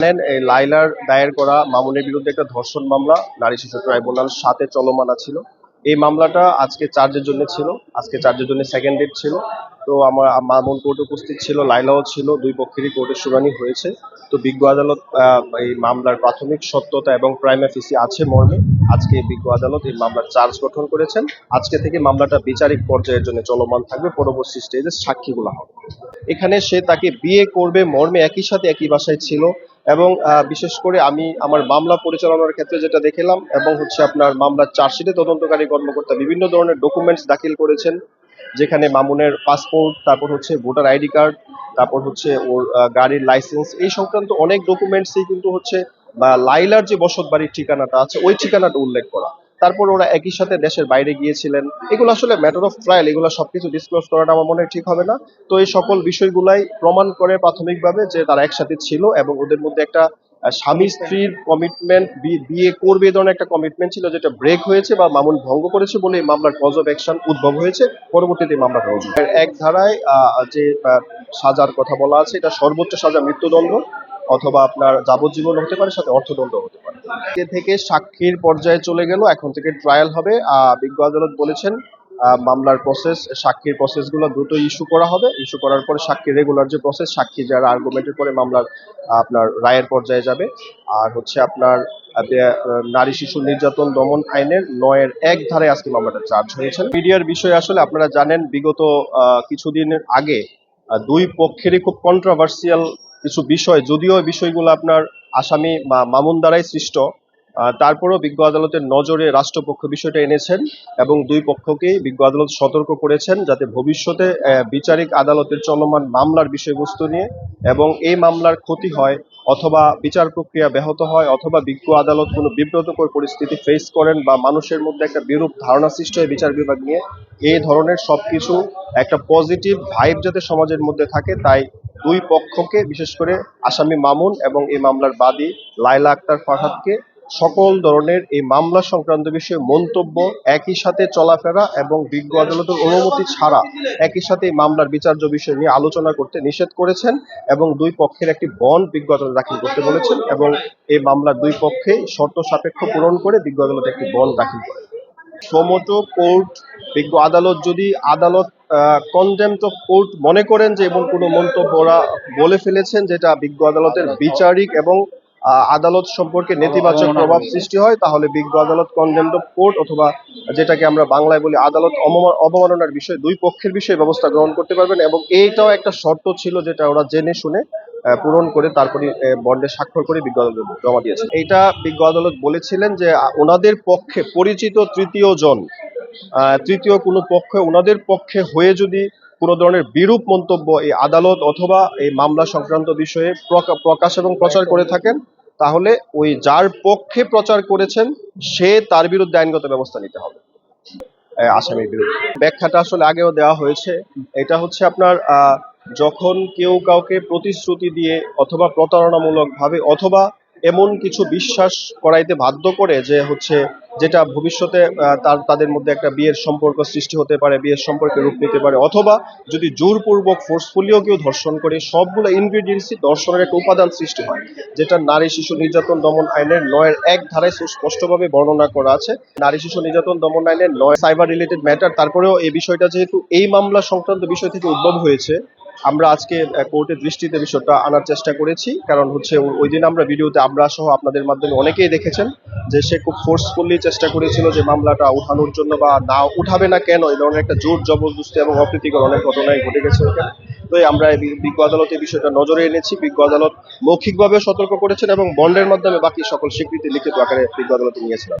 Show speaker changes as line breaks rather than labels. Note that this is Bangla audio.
জানেন লাইলার দায়ের করা মামুনের বিরুদ্ধে একটা ধর্ষণ মামলা, নারী শিশু ট্রাইব্যুনাল সাথে চলমান ছিল। এই মামলাটা আজকে চার্জের জন্য ছিল, আজকে চার্জের জন্য সেকেন্ড ডেট ছিল। তো আমার, মামুন কোর্টে উপস্থিত ছিল লাইলাও ছিল, দুই পক্ষেরই কোর্টের শুনানি হয়েছে। তো বিজ্ঞ আদালত এই মামলার প্রাথমিক সত্যতা এবং প্রাইম অফিসি আছে মর্মে আজকে বিজ্ঞ আদালত এই মামলার চার্জ গঠন করেছেন। আজকে থেকে মামলাটা বিচারিক পর্যায়ের জন্য চলমান থাকবে, পরবর্তী স্টেজে সাক্ষীগুলো হবে। এখানে সে তাকে বিয়ে করবে মর্মে একই সাথে একই বাসায় ছিল। এবং বিশেষ করে আমি আমার মামলা পরিচালনার ক্ষেত্রে যেটা দেখলাম এবং হচ্ছে আপনার মামলার চার্জশিটে তদন্তকারী কর্মকর্তা বিভিন্ন ধরনের ডকুমেন্টস দাখিল করেছেন, যেখানে মামুনের পাসপোর্ট তারপর হচ্ছে ভোটার আইডি কার্ড তারপর হচ্ছে ওর গাড়ির লাইসেন্স এই সংক্রান্ত অনেক ডকুমেন্টসই কিন্তু হচ্ছে, বা লাইলার যে বসত বাড়ির ঠিকানাটা আছে, ওই ঠিকানাটা উল্লেখ করা। তারপর ওরা একই সাথে দেশের বাইরে গিয়েছিলেন। এগুলো আসলে ম্যাটার অফ ট্রায়াল এগুলো সবকিছু ডিসক্লোজ করাটা আমার মনে ঠিক হবে না। তো এই সকল বিষয়গুলাই প্রমাণ করে প্রাথমিকভাবে যে তারা একসাথে ছিল এবং ওদের মধ্যে একটা স্বামী স্ত্রীর কমিটমেন্ট বিয়ে করবে এই ধরনের একটা কমিটমেন্ট ছিল যেটা ব্রেক হয়েছে বা মামুন ভঙ্গ করেছে বলে এই মামলার কজ অফ অ্যাকশন উদ্ভব হয়েছে। পরবর্তীতে এই মামলাটা রুজু এক ধারায় যে সাজার কথা বলা আছে, এটা সর্বোচ্চ সাজা মৃত্যুদণ্ড। অথবা আপনার যাবজ্জীবন হতে পারে, সাথে অর্থদণ্ড হতে পারে। আজকে থেকে সাক্ষীর পর্যায়ে চলে গেল, এখন থেকে ট্রায়াল হবে। বিজ্ঞ আদালত বলেছেন মামলার প্রসেস সাক্ষীর প্রসেসগুলো দ্রুত ইস্যু করা হবে। ইস্যু করার পরে সাক্ষী রেগুলার যে প্রসেস সাক্ষী যারা আর্গুমেন্টের পরে মামলার আপনার রায়ের পর্যায়ে যাবে। আর হচ্ছে আপনার নারী শিশু নির্যাতন দমন আইনের নয়ের এক ধারে আজকে মামলাটা চার্জ হয়েছে। মিডিয়ার বিষয়ে আসলে আপনারা জানেন, বিগত কিছুদিনের আগে দুই পক্ষেরই খুব কন্ট্রোভার্সিয়াল কিছু বিষয়, যদিও বিষয়গুলো আপনার আসামি মামুন দ্বারাই সৃষ্ট তারপরেও বিজ্ঞ আদালতের নজরে রাষ্ট্রপক্ষ বিষয়টা এনেছেন এবং দুই পক্ষকেই বিজ্ঞ আদালত সতর্ক করেছেন যাতে ভবিষ্যতে বিচারিক আদালতের চলমান মামলার বিষয়বস্তু নিয়ে এবং এই মামলার ক্ষতি হয় অথবা বিচার প্রক্রিয়া ব্যাহত হয় অথবা বিজ্ঞ আদালত কোনো বিব্রতকর পরিস্থিতি ফেস করেন বা মানুষের মধ্যে একটা বিরূপ ধারণা সৃষ্টি হয় বিচার বিভাগ নিয়ে, এই ধরনের সবকিছু একটা পজিটিভ ভাইব যাতে সমাজের মধ্যে থাকে, তাই দুই পক্ষকে, বিশেষ করে আসামি মামুন এবং এই মামলার বাদী লাইলা আক্তার ফারহাদকে, সকল ধরনের এই মামলা সংক্রান্ত বিষয়ে মন্তব্য একই সাথে চলাফেরা এবং বিজ্ঞ আদালতের অনুমতি ছাড়া একই সাথে এই মামলার বিচার্য বিষয় নিয়ে আলোচনা করতে নিষেধ করেছেন এবং দুই পক্ষের একটি বন্ড বিজ্ঞ আদালত দাখিল করতে বলেছেন এবং এই মামলার দুই পক্ষে শর্ত সাপেক্ষ পূরণ করে বিজ্ঞ আদালত একটি বন্ড দাখিল করে সমটো কোর্ট বিজ্ঞ আদালত যদি আদালত কন্ডেম অফ কোর্ট মনে করেন যে এমন কোনো মন্তব্য ওরা বলে ফেলেছেন যেটা বিজ্ঞ আদালতের বিচারিক এবং আদালত সম্পর্কে নেতিবাচক প্রভাব সৃষ্টি হয় তাহলে বিজ্ঞ আদালত কন্ডেম অফ কোর্ট অথবা যেটাকে আমরা বাংলায় বলি আদালত অবমা- অবমাননার বিষয় দুই পক্ষের বিষয়ে ব্যবস্থা গ্রহণ করতে পারবেন এবং এইটাও একটা শর্ত ছিল যেটা ওরা জেনে শুনে পূরণ করে তারপরে বন্ডে স্বাক্ষর করে বিজ্ঞ আদালত জমা দিয়েছে এইটা বিজ্ঞ আদালত বলেছিলেন যে ওনাদের পক্ষে পরিচিত তৃতীয় জন তৃতীয় কোনো পক্ষ, ওনাদের পক্ষে হয়ে যদি কোনো ধরনের বিরূপ মন্তব্য এই আদালত অথবা এই মামলা সংক্রান্ত বিষয়ে প্রকাশ এবং প্রচার করে থাকেন, তাহলে ওই যার পক্ষে প্রচার করেছেন, সে তার বিরুদ্ধে আইনগত ব্যবস্থা নিতে হবে। আসামির বিরুদ্ধে। ব্যাখ্যাটা আসলে আগেও দেওয়া হয়েছে। এটা হচ্ছে আপনার যখন কেউ কাউকে প্রতিশ্রুতি দিয়ে অথবা প্রতারণামূলক ভাবে অথবা এমন কিছু বিশ্বাস করাইতে বাধ্য করে যে হচ্ছে যেটা ভবিষ্যতে তার, তাদের মধ্যে একটা বিয়ের সম্পর্ক সৃষ্টি হতে পারে, বিয়ের সম্পর্কে রূপ নিতে পারে, অথবা যদি জোরপূর্বক ফোর্সফুলিও কেউ ধর্ষণ করে, সবগুলো ইনগ্রিডিয়েন্টসই ধর্ষণের একটা উপাদান সৃষ্টি হয়, যেটা নারী, শিশু, নির্যাতন, দমন আইনের নয়ের এক ধারায় সুস্পষ্টভাবে বর্ণনা করা আছে। নারী, শিশু, নির্যাতন, দমন আইনের নয় সাইবার রিলেটেড ম্যাটার তারপরেও এই বিষয়টা যেহেতু, এই মামলা সংক্রান্ত বিষয় থেকে উদ্ভব হয়েছে আমরা আজকে কোর্টের দৃষ্টিতে বিষয়টা আনার চেষ্টা করেছি, কারণ হচ্ছে ওই দিন আমরা ভিডিওতে আমরা সহ আপনাদের মাধ্যমে অনেকেই দেখেছেন যে সে খুব ফোর্সফুলি চেষ্টা করেছিল যে মামলাটা উঠানোর জন্য বা না উঠাবে না কেন, এই ধরনের একটা জোর জবরদস্তি এবং অপ্রীতিকর অনেক ঘটনাই ঘটে গেছে তো আমরা এই বিজ্ঞ আদালতে বিষয়টা নজরে এনেছি। বিজ্ঞ আদালত মৌখিকভাবে সতর্ক করেছেন এবং বন্ডের মাধ্যমে বাকি সকল স্বীকৃতি লিখিত আকারে বিজ্ঞ আদালতে নিয়েছিলেন।